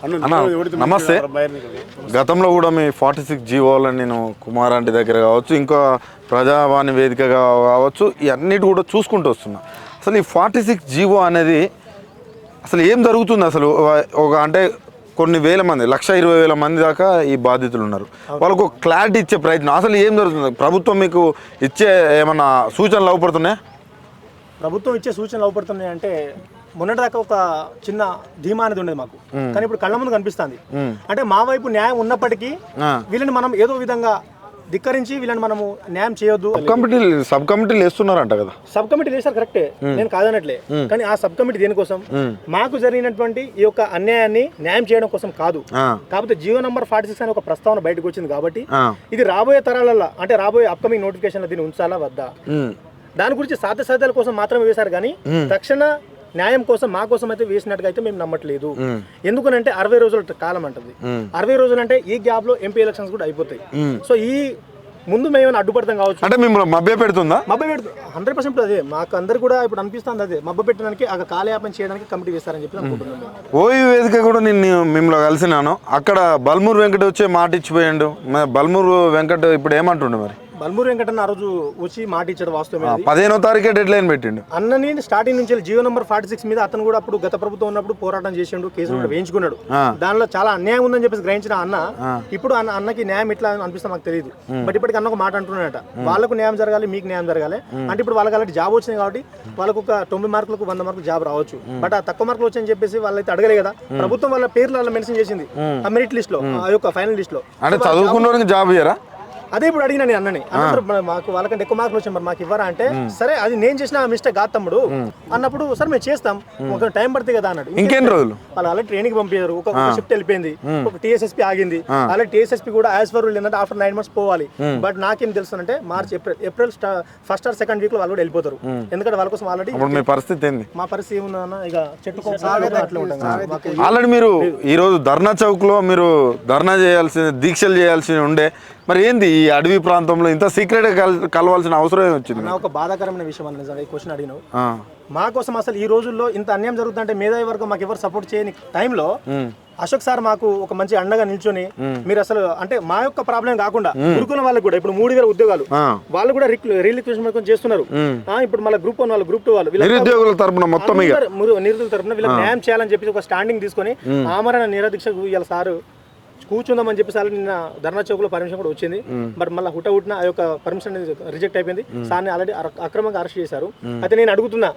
అన్న నమస్తే. గతంలో కూడా మీ ఫార్టీ సిక్స్ జీవోలని నేను కుమార్ ఆంటీ దగ్గర కావచ్చు ఇంకా ప్రజావాణి వేదిక కావచ్చు ఇవన్నిటి కూడా చూసుకుంటూ వస్తున్నా. అసలు ఈ ఫార్టీ సిక్స్ జీవో అనేది అసలు ఏం జరుగుతుంది అసలు? ఒక అంటే కొన్ని వేల మంది లక్ష ఇరవై వేల మంది దాకా ఈ బాధితులు ఉన్నారు. వాళ్ళకు ఒక క్లారిటీ ఇచ్చే ప్రయత్నం. అసలు ఏం జరుగుతుంది? ప్రభుత్వం మీకు ఇచ్చే ఏమన్నా సూచనలు అవపడుతున్నాయా? ప్రభుత్వం ఇచ్చే సూచనలు అవపడుతున్నాయి అంటే మొన్నటిదాకా ఒక చిన్న ధీమా అనేది ఉండేది మాకు. కానీ ఇప్పుడు కళ్ళ ముందు కనిపిస్తుంది. అంటే మా వైపు న్యాయం ఉన్నప్పటికీ. వీళ్ళని మనం ఏదో విధంగా ధిక్కరించి వీళ్ళని మనము న్యాయం చేయొద్దు. కమిటీలు సబ్ కమిటీలు వేస్తున్నారంట కదా. సబ్ కమిటీ చేశారు కరెక్టే నేను కాదనట్లే. కానీ ఆ సబ్ కమిటీ దేనికోసం? మాకు జరిగినటువంటి ఈ యొక్క అన్యాయాన్ని న్యాయం చేయడం కోసం కాదు. కాకపోతే జియో నంబర్ ఫార్టీ సిక్స్ అనే ఒక ప్రస్తావన బయటకు వచ్చింది కాబట్టి ఇది రాబోయే తరాలలో అంటే రాబోయే అప్కమింగ్ నోటిఫికేషన్లో దీన్ని ఉంచాలా వద్దా? దాని గురించి సాధ్యసాధ్యాల కోసం మాత్రమే వేశారు కానీ తక్షణ న్యాయం కోసం మా కోసం అయితే వేసినట్టుగా అయితే మేము నమ్మట్లేదు. ఎందుకనంటే అరవై రోజుల కాలం అంటది. అరవై రోజులు అంటే ఈ గ్యాప్లో ఎంపీ ఎలక్షన్స్ కూడా అయిపోతాయి. సో ఈ ముందు మేము అడ్డుపడతాం కావచ్చు? అంటే మిమ్మల్ని మభ్య పెడుతుందా? మబ్బ పెడుతు హండ్రెడ్ పర్సెంట్ అదే. మాకు అందరు కూడా ఇప్పుడు అనిపిస్తుంది అదే. మబ్బ పెట్టడానికి ఆ కాలయాపన చేయడానికి కమిటీ వేస్తారని చెప్పి అనుకుంటున్నాం మేము. ఓయూ వేదిక కూడా నేను మిమ్మల్ని కలిసినాను. అక్కడ బల్మూరు వెంకట వచ్చే మాట ఇచ్చిపోయాడు మరి బల్మూరు వెంకట ఇప్పుడు ఏమంటుండే మరి? బల్మూరు వెంకటన్న ఆ రోజు వచ్చి మాట ఇచ్చాడు వాస్తవమే అది. పదిహేనో తారీఖే డెడ్ లైన్ పెట్టిండు. అన్నని స్టార్టింగ్ నుంచి జియో నంబర్ ఫార్టీ సిక్స్ మీద అతను కూడా అప్పుడు గత ప్రభుత్వం ఉన్నప్పుడు పోరాటం చేసిండు కేసులు కూడా వేయించుకున్నాడు. ఆ. దానిలో చాలా అన్యాయం ఉందని చెప్పేసి గ్రహించిన అన్న ఇప్పుడు అన్న అన్నకి న్యాయం ఎట్లా అనిపిస్తే మాకు తెలియదు బట్ ఇప్పటికి అన్న ఒక మాట అంటున్నాడట. వాళ్ళకు న్యాయం జరగాలి మీకు న్యాయం జరగాలి. అంటే ఇప్పుడు వాళ్ళకి అలాంటి జాబ్ వచ్చింది కాబట్టి వాళ్ళకు ఒక తొంభై మార్కులకు వంద మార్కులు జాబ్ రావచ్చు. బట్ ఆ తక్కువ మార్కులు వచ్చాయని చెప్పేసి వాళ్ళైతే అడగలే కదా. ప్రభుత్వం వాళ్ళ పేర్లు అలా మెన్షన్ చేసింది. ఆ. మెరిట్ లిస్ట్లో ఆ. యొక్క ఫైనల్ లిస్ట్లో. అంటే చదువుకున్న జాబ్ ఇయ్యరా? అదే ఇప్పుడు అడిగినా నేను అన్నని. అన్నప్పుడు మాకు వాళ్ళకంటే ఎక్కువ మార్కులు వచ్చాయి మరి మాకు ఇవ్వరా అంటే సరే అది నేను చేసిన మిస్టేక్ కాదు తమ్ముడు. అన్నప్పుడు సరే మేము చేస్తాం. ఒక టైం పడుతుంది కదా అన్నాడు. ఇంకెన్ని రోజులు? వాళ్ళు అలా ట్రైనింగ్ పంపించారు. ఒక షిఫ్ట్ వెళ్ళిపోయింది. ఒక టీఎస్ఎస్పీ ఆగింది. అలా టీఎస్ఎస్పీ కూడా యాజ్ ఫర్ ఏంటంటే ఆఫ్టర్ నైన్ మంత్స్ పోవాలి. బట్ నాకేం తెలుసు అంటే March April April first or second వీక్లో వాళ్ళు కూడా వెళ్ళిపోతారు. ఎందుకంటే వాళ్ళ కోసం ఆల్రెడీ అప్పుడు మీ పరిస్థితి ఏంది? మా పరిస్థితి ఏముందన్న ఇక చెట్టుకో అట్లా ఉంటాం. కదా. మాకు ఆల్రెడీ మీరు ఈరోజు ధర్నా చౌక్లో మీరు ధర్నా చేయాల్సిన దీక్షలు చేయాల్సి ఉండే. మరి ఏంది ఈ అడవి ప్రాంతంలో ఇంత సీక్రెట్గా కల్ కలవాల్సిన అవసరం వచ్చింది నా ఒక బాధాకరమైన విషయం అన్న నిజంగా ఈ క్వశ్చన్ అడిగినావు. మా కోసం అసలు ఈ రోజుల్లో ఇంత అన్యాయం జరుగుతుంటే మేధావి వర్గం మాకు ఎవరు సపోర్ట్ చేయని టైంలో అశోక్ సార్ మాకు ఒక మంచి అండగా నిల్చొని మీరు అసలు అంటే మా యొక్క ప్రాబ్లం కాకుండా గురుకుల వాళ్ళకి కూడా ఇప్పుడు మూడు వేల ఉద్యోగాలు. వాళ్ళు కూడా రిలీక్వేషన్ చేస్తున్నారు. ఇప్పుడు మళ్ళీ గ్రూప్ వన్ వాళ్ళు గ్రూప్ టూ వాళ్ళు నిరుద్యోగుల తరపున మొత్తం నిరుద్యోగుల తరపున వీళ్ళకి న్యాయం చేయాలని చెప్పి ఒక స్టాండింగ్ తీసుకొని ఆమరణ నిరదీక్షకు ఇవాళ సారు. కూర్చుందామని చెప్పి సార్ నిన్న ధర్నా చౌక్లో పర్మిషన్ కూడా వచ్చింది. బట్ మళ్ళీ హుట హుట్న ఆ యొక్క పర్మిషన్ రిజెక్ట్ అయిపోయింది. సార్ని ఆల్రెడీ అక్రమంగా అరెస్ట్ చేశారు. అయితే నేను అడుగుతున్నా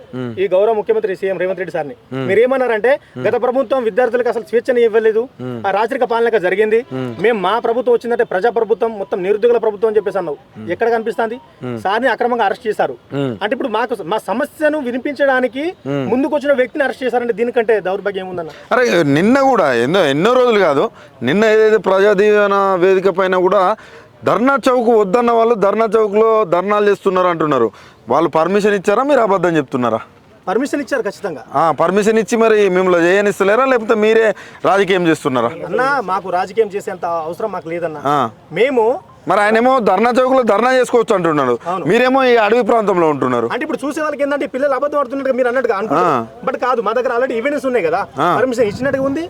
ఈ గౌరవ ముఖ్యమంత్రి సీఎం రేవంత్ రెడ్డి సార్ని. మీరు ఏమన్నారంటే గత ప్రభుత్వం విద్యార్థులకు అసలు స్వేచ్ఛని ఇవ్వలేదు. ఆ రాచరిక పాలనగా జరిగింది. మేము. మా ప్రభుత్వం వచ్చిందంటే ప్రజా ప్రభుత్వం మొత్తం నిరుద్యోగుల ప్రభుత్వం అని చెప్పేసి అన్నావు. ఎక్కడ కనిపిస్తుంది? సార్ని అక్రమంగా అరెస్ట్ చేశారు. అంటే ఇప్పుడు మాకు మా సమస్యను వినిపించడానికి ముందుకు వచ్చిన వ్యక్తిని అరెస్ట్ చేశారంటే దీనికంటే దౌర్భాగ్యం ఏముందన్న? అరే నిన్న కూడా ఎన్నో ఎన్నో రోజులు కాదు నిన్న ఏదైతే ప్రజాదీవన వేదిక పైన కూడా ధర్నా చౌక్ వద్దన్న వాళ్ళు ధర్నా చౌక్లో ధర్నాలు చేస్తున్నారు అంటున్నారు. వాళ్ళు పర్మిషన్ ఇచ్చారా? మీరు అబద్ధం చెప్తున్నారా? పర్మిషన్ ఇచ్చారు ఖచ్చితంగా. పర్మిషన్ ఇచ్చి మరి మిమ్మల్ని చేయనిస్తలేరా? లేకపోతే మీరే రాజకీయం చేస్తున్నారా? అన్న మాకు రాజకీయం చేసేంత అవసరం మాకు లేదన్న. మేము మరి ఆయనేమో ధర్నా చౌక్లో ధర్నా చేసుకోవచ్చు అంటున్నాడు. మీరేమో ఈ అడవి ప్రాంతంలో ఉంటున్నారు. అంటే ఇప్పుడు చూసే వాళ్ళకి ఏంటంటే పిల్లలు అబద్ధం ఆడుతున్నట్టుగా మీరు అన్నట్టుగా అనుకుంటారు బట్ కాదు మా దగ్గర ఆల్రెడీ ఈవెంట్స్ ఉన్నాయి కదా. పర్మిషన్ ఇచ్చినట్టుగా ఉంది.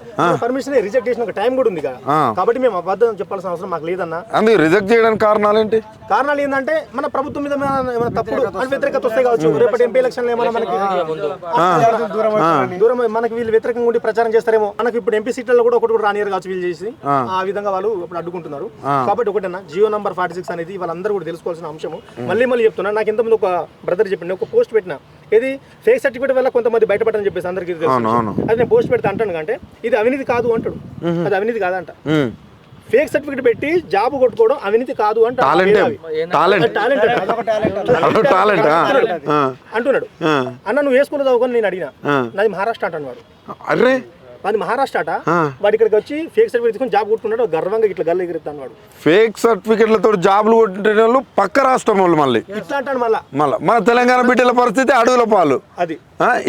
పర్మిషన్ రిజెక్ట్ చేసిన ఒక టైం కూడా ఉంది కదా. కాబట్టి మేము అబద్ధం చెప్పాల్సిన అవసరం మాకు లేదన్న. అందుకు రిజెక్ట్ చేయడానికి కారణాలు ఏంటి? కారణాలు ఏంటంటే మన ప్రభుత్వం మీద ఏమైనా తప్పుడు వ్యతిరేకత వస్తాయి కావచ్చు. రేపటి ఎంపీ ఎలక్షన్ ఏమైనా మనకి దూరం మనకి వీళ్ళు వ్యతిరేకంగా ఉండి ప్రచారం చేస్తారేమో. మనకి ఇప్పుడు ఎంపీ సీట్లలో కూడా ఒకటి కూడా రానియర్ కావచ్చు వీళ్ళు చేసి. ఆ. విధంగా వాళ్ళు ఇప్పుడు అడ్డుకుంటున్నారు. కాబట్టి ఒకటన్నా జియో నంబర్ ఫార్టీ సిక్స్ అనేది వాళ్ళందరూ కూడా తెలుసుకోవాల్సిన అంశము. మళ్ళీ మళ్ళీ చెప్తున్నా నాకు ఇంతకుముందు ఒక బ్రదర్ చెప్పింది ఒక పోస్ట్ పెట్టిన. ఇది ఫేక్ సర్టిఫికేట్ వల్ల కొంతమంది బయటపడని చెప్పేసి అందరికీ. అది నేను పోస్ట్ పెడితే అంటాను అంటే ఇది అవినీతి కాదు అంటాడు. అది అవినీతి కాదంట. ఫేక్ సర్టిఫికేట్ పెట్టి జాబ్ కొట్టుకోవడం అవినీతి కాదు అంట. అంటున్నాడు. అన్న నువ్వు వేసుకున్న చదువుకొని నేను అడిగిన. నాది మహారాష్ట్ర అంటాను వాడు. అరే అది మహారాష్ట్ర అట. వాడు ఇక్కడికి వచ్చి ఫేక్ సర్టిఫికేట్ జాబ్ కొట్టుకున్నాడు గర్వంగా ఇట్లా గల్ల ఎగురుతాను వాడు. ఫేక్ సర్టిఫికెట్లతో జాబులు కొట్టిన వాళ్ళు పక్క రాష్ట్రం వాళ్ళు మళ్ళీ. ఇట్లా అంటాడు మళ్ళా. మళ్ళీ. మన తెలంగాణ బిడ్డల పరిస్థితి అడవుల పాలు. అది.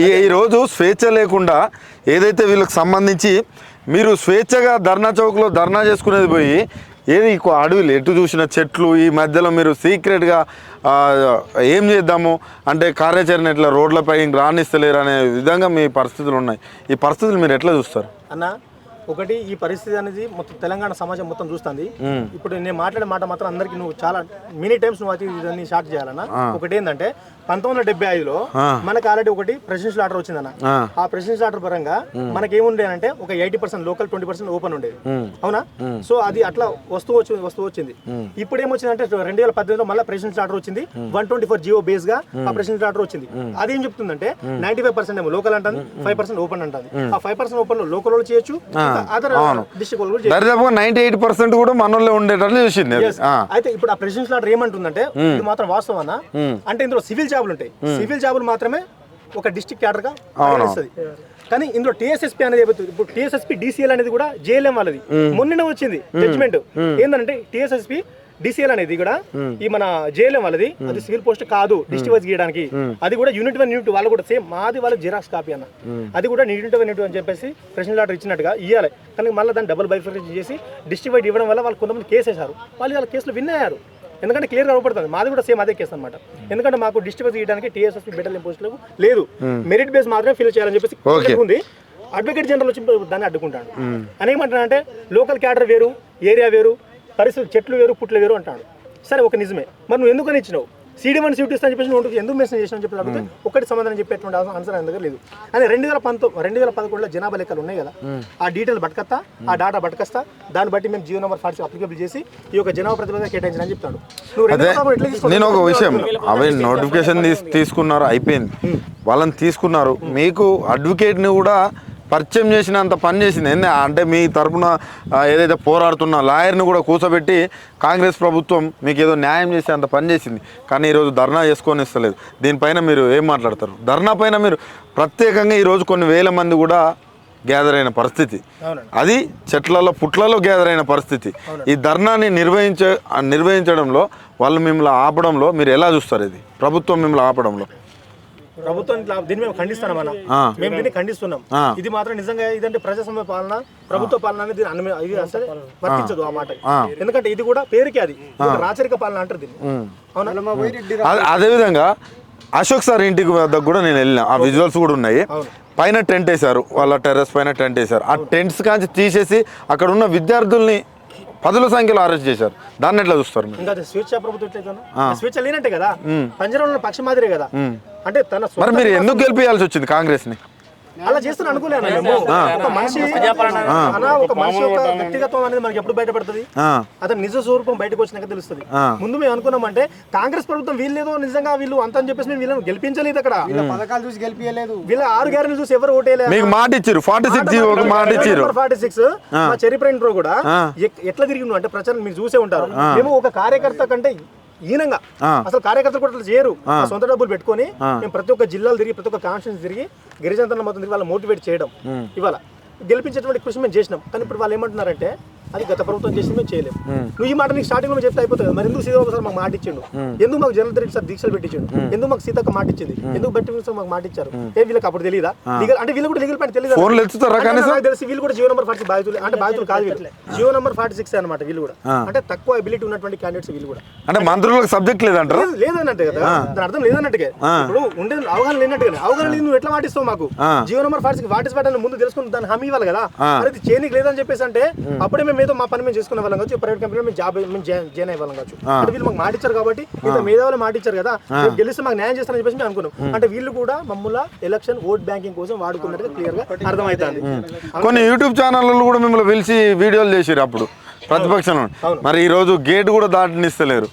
ఈ ఈరోజు స్వేచ్ఛ లేకుండా ఏదైతే వీళ్ళకి సంబంధించి మీరు స్వేచ్ఛగా ధర్నా చౌక్లో ధర్నా చేసుకునేది పోయి ఏది అడవులు? ఎటు చూసిన చెట్లు ఈ మధ్యలో మీరు సీక్రెట్గా ఏం చేద్దాము? అంటే కార్యాచరణ ఇట్లా రోడ్లపై రాణిస్తలేరు అనే విధంగా మీ పరిస్థితులు ఉన్నాయి. ఈ పరిస్థితులు మీరు ఎట్లా చూస్తారు? అన్న ఒకటి ఈ పరిస్థితి అనేది మొత్తం తెలంగాణ సమాజం మొత్తం చూస్తుంది. ఇప్పుడు నేను మాట్లాడే మాట మాత్రం అందరికి నువ్వు చాలా మినీ టైమ్స్ నువ్వు అది ఇదన్నీ షార్ట్ చేయాలన్నా. ఒకటి ఏంటంటే పంతొమ్మిది వందల డెబ్బై ఐదులో మనకు ఆల్రెడీ ఒకటి ప్రెసిడెన్షియల్ ఆర్డర్ వచ్చిందన్న. ఆ. ఆ ప్రెసిడెన్షియల్ ఆర్డర్ పరంగా మనకి ఏముండే అంటే ఒక eighty percent local twenty percent open ఉండేది. అవునా? సో అది అట్లా వస్తూ వచ్చింది వస్తూ వచ్చింది. ఇప్పుడు ఏమొచ్చిందంటే రెండు వేల పద్దెనిమిదిలో మళ్ళీ ప్రెసిడెన్షియల్ ఆర్డర్ వచ్చింది. వన్ ట్వంటీ ఫోర్ జియో బేస్గా ఆ ప్రెసిడెన్షియల్ ఆర్డర్ వచ్చింది. అదేం చెప్తుందంటే నైన్టీ ఫైవ్ పర్సెంట్ ఏమో లోకల్ అంటుంది ఫైవ్ పర్సెంట్ ఓపెన్ అంటుంది. ఆ ఫైవ్ పర్సెంట్ ఓపెన్లో లోకల్ వాళ్ళు చేయొచ్చు అదర్ డిస్ట్రిక్ట్ వాళ్ళు కూడా నైన్టీ ఎయిట్ పర్సెంట్ కూడా ఉండేటట్లు చూసింది. అయితే ఇప్పుడు ఆ ప్రెసిడెన్షియల్ ఆర్డర్ ఏమంటుందంటే ఇది మాత్రం వాస్తవం అన్న అంటే ఇందులో సివిల్ జాబులు ఉంటాయి. సివిల్ జాబులు మాత్రమే ఒక డిస్ట్రిక్ట్ క్యాడర్గా పరిగణిస్తది. కానీ ఇందులో టీఎస్ఎస్పీ అనేది ఏమవుతుంది ఇప్పుడు టీఎస్ఎస్పీ డిసిఎల్ అనేది కూడా జేఎల్ఎం వాళ్ళది. మొన్ననే వచ్చింది జడ్జిమెంట్ ఏంటంటే టీఎస్ఎస్పీ డిసిఎల్ అనేది కూడా ఈ మన జేఎల్ఎం వాళ్ళది అది సివిల్ పోస్ట్ కాదు డిస్ట్రిక్ట్ వైజ్ గీయడానికి. అది కూడా యూనిట్ వన్ యూనిట్ వాళ్ళు కూడా సేమ్ మాది వాళ్ళ జిరాక్స్ కాపీ అన్న. అది కూడా యూనిట్ వన్ యూనిట్ అని చెప్పేసి ప్రెసిడెంట్ ఆర్డర్ ఇచ్చినట్టుగా ఇవ్వాలి కానీ మళ్ళీ దాన్ని డబుల్ బైఫికేషన్ చేసి డిస్ట్రిక్ట్ వైడ్ ఇవ్వడం వల్ల వాళ్ళు కొంతమంది కేసు వేశారు వాళ్ళు వాళ్ళ కేసులు విన్ అయ్యారు. ఎందుకంటే క్లియర్ అవపడుతుంది మాది కూడా సేమ్ అదే కేసు అనమాట ఎందుకంటే మాకు డిస్ట్రిక్ట్ చేయడానికి టీఎస్ఎస్పీ బెటర్ పోస్టులకు లేదు. మెరిట్ బేస్ మాత్రమే ఫిల్ చేయాలని చెప్పేసి. ఉంది. అడ్వకేట్ జనరల్ వచ్చి దాన్ని అడ్డుకుంటాడు. అనేమంటాడంటే లోకల్ క్యాడర్ వేరు ఏరియా వేరు పరిస్థితులు చెట్లు వేరు పుట్లు వేరు అంటాడు. సరే ఒక నిజమే. మరి నువ్వు ఎందుకని ఇచ్చినావు? సీడీ వన్ సీట్ ఇస్తా అని చెప్పేసి నువ్వు ఎందుకు మెసేజ్ చేసినా చెప్పి అడిగితే ఒకటి సమాధానం చెప్పేటువంటి ఆన్సర్ ఆయన దగ్గర లేదు. అని రెండు వేల పంతొమ్మిది రెండు వేల పదకొండులో జనాభా లెక్కలు ఉన్నాయి కదా. ఆ డీటెయిల్ పట్టుకొస్తా ఆ డాటా పట్టుకొస్తా దాన్ని బట్టి మేము జియో నెంబర్ ఫార్టీ అప్లికేబుల్ చేసి ఈ యొక్క జనాభా ప్రతిభగా కేటాయించిన అని చెప్తాడు. నువ్వు? నేను ఒక విషయం అవి నోటిఫికేషన్ తీస్ తీసుకున్నారు అయిపోయింది. వాళ్ళని తీసుకున్నారు. మీకు అడ్వకేట్ని కూడా పరిచయం చేసినంత పని చేసింది. ఏంది? అంటే మీ తరపున ఏదైతే పోరాడుతున్న లాయర్ని కూడా కూర్చోబెట్టి కాంగ్రెస్ ప్రభుత్వం మీకు ఏదో న్యాయం చేసే అంత పని చేసింది. కానీ ఈరోజు ధర్నా చేసుకొని ఇస్తలేదు దీనిపైన మీరు ఏం మాట్లాడతారు? ధర్నా పైన మీరు ప్రత్యేకంగా ఈరోజు కొన్ని వేల మంది కూడా గ్యాదర్ అయిన పరిస్థితి. అది చెట్లలో పుట్లలో గ్యాదర్ అయిన పరిస్థితి. ఈ ధర్నాన్ని నిర్వహించ నిర్వహించడంలో వాళ్ళు మిమ్మల్ని ఆపడంలో మీరు ఎలా చూస్తారు ఇది? ప్రభుత్వం మిమ్మల్ని ఆపడంలో. ప్రభుత్వం ఇట్లా దీన్ని మేము ఖండిస్తున్నాం అన్న. ఆ. మేము దీన్ని ఖండిస్తున్నాం. ఇది మాత్రం నిజంగా ఇదంటే ప్రజాస్వామ్య పాలన ప్రభుత్వ పాలన అనేది ఇది అసలు వర్తించదు ఆ మాట. ఎందుకంటే ఇది కూడా పేరుకే అది. రాచరిక పాలన అంటారు దీన్ని. అవునా? అదే- అదేవిధంగా అశోక్ సార్ ఇంటికి వద్దకు కూడా నేను వెళ్ళిన. ఆ విజువల్స్ కూడా ఉన్నాయి. పైన టెంట్ వేశారు. వాళ్ళ టెర్రస్ పైన టెంట్ వేశారు. ఆ టెంట్స్ కాంచి తీసేసి అక్కడ ఉన్న విద్యార్థుల్ని పదుల సంఖ్యలో అరెస్ట్ చేశారు. దాన్ని ఎట్లా చూస్తారు మీరు? ఇంకా అది స్వేచ్ఛ ప్రభుత్వం ఎట్లయితే స్వేచ్ఛ లేనట్టే కదా? పంజరంలో పక్షి మాదిరే కదా? అంటే తన మరి సొంత మీరు ఎందుకు గెలిపించాల్సి వచ్చింది కాంగ్రెస్ని? అలా చేస్తాను అనుకోలేను మేము. ఒక మనిషి ఒక మనిషి యొక్క వ్యక్తిగతం అనేది మనకి ఎప్పుడు బయటపడుతుంది? ఆ, అతని నిజ స్వరూపం బయటకు వచ్చినాక తెలుస్తుంది. ముందు మేము అనుకున్నామంటే కాంగ్రెస్ ప్రభుత్వం వీళ్ళేదో నిజంగా వీళ్ళు అంత అని చెప్పేసి మేము వీళ్ళని గెలిపించలేదు అక్కడ. పథకాలు చూసి గెలిపించలేదు వీళ్ళ ఆరు గ్యారెంటీ చూసి ఎవరు ఓటేయలేదు. మీకు మాట ఇచ్చారు. ఫార్టీ సిక్స్ జీవో ఒక మాట ఇచ్చారు. ఫార్టీ సిక్స్ మా కూడా ఎట్లా తిరిగి అంటే ప్రచారం మీరు చూసే ఉంటారు. మేము ఒక కార్యకర్త కంటే ఈనంగా. అసలు కార్యకర్తలు కూడా అట్లా చేయరు. సొంత డబ్బులు పెట్టుకొని మేము ప్రతి ఒక్క జిల్లాలు తిరిగి ప్రతి ఒక్క కాన్స్టిట్యూన్స్ తిరిగి గిరిజన మొత్తం తిరిగి వాళ్ళని మోటివేట్ చేయడం ఇవాళ. గెలిపించేటువంటి కృషి మేము చేసినాం. కానీ ఇప్పుడు వాళ్ళు ఏమంటున్నారంటే అది గత ప్రభుత్వం చేసి మేము చేయలేము నువ్వు ఈ మాట నీకు స్టార్టింగ్లో చెప్తే అయిపోతుంది. మరి ఎందుకు సీతాబాబు సార్ మాకు మాట ఇచ్చిండు ఎందుకు మాకు జనరల్ రెడ్డి సార్ దీక్షలు పెట్టించిండు? ఎందుకు మాకు సీతక్క మాట ఇచ్చింది ఎందుకు బట్టి సార్ మాకు మాట ఇచ్చారు ఏ వీళ్ళకి అప్పుడు తెలియదా లీగల్ అంటే వీళ్ళు కూడా లీగల్ పాయింట్ తెలియదు తెలిసి వీళ్ళు కూడా జియో నెంబర్ ఫార్టీ బాధితులు అంటే బాధితులు కాదు వీళ్ళు. జియో నెంబర్ ఫార్టీ సిక్స్ అనమాట వీళ్ళు కూడా. అంటే తక్కువ అబిలిటీ ఉన్నటువంటి క్యాండిడేట్స్ వీళ్ళు కూడా. అంటే మంత్రులకు సబ్జెక్ట్ లేదంటారా? లేదు- లేదన్నట్టే కదా. దాని అర్థం లేదన్నట్టుగా ఇప్పుడు ఉండే అవగాహన లేనట్టుగా అవగాహన లేదు నువ్వు ఎట్లా మాటిస్తావు మాకు? జియో నెంబర్ ఫార్టీ వాటిస్ పెట్టాలని ముందు తెలుసుకుని దాన్ని హామీ ఇవ్వాలి కదా. మరి ఇది చేయనీకి లేదని చెప్పేసి అంటే అప్పుడే మేము ఏదో మా పని మేము చేసుకునే వాళ్ళం కావచ్చు ప్రైవేట్ కంపెనీ మేము జాబ్ మేము జాయిన్ అయ్యే వాళ్ళం కావచ్చు. అంటే వీళ్ళు మాకు మాటిచ్చారు కాబట్టి ఇంత మేధావులు మాటిచ్చారు కదా గెలిస్తే మాకు న్యాయం చేస్తారని చెప్పేసి మేము అనుకున్నాం. అంటే వీళ్ళు కూడా మమ్మల్ని ఎలక్షన్ ఓట్ బ్యాంకింగ్ కోసం వాడుకున్నట్టుగా క్లియర్గా అర్థమవుతుంది. కొన్ని యూట్యూబ్ ఛానళ్ళు కూడా మిమ్మల్ని పిలిచి వీడియోలు చేసిరు అప్పుడు. ప్రతిపక్షంలో. మరి ఈ రోజు గేట్ కూడా దాటనిస్తలేరు.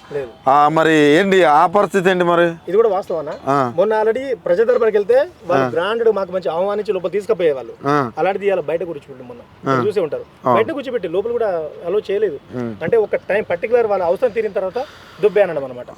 మరి ఏంటి ఆ పరిస్థితి ఏంటి మరి? ఇది కూడా వాస్తవానా. మొన్న ఆల్రెడీ ప్రజా దర్బార్కి వెళ్తే వాళ్ళు గ్రాండెడ్ మాకు మంచి అవమానించి లోపల తీసుకుపోయే వాళ్ళు. అలాంటిది ఇలా బయట కూర్చోబెట్టి మొన్న. చూసే ఉంటారు. బయట కూర్చోబెట్టి లోపల కూడా అలో చేయలేదు. అంటే ఒక టైం పర్టికులర్ వాళ్ళ అవసరం తీరిన తర్వాత దుబ్బే అనడం అనమాట.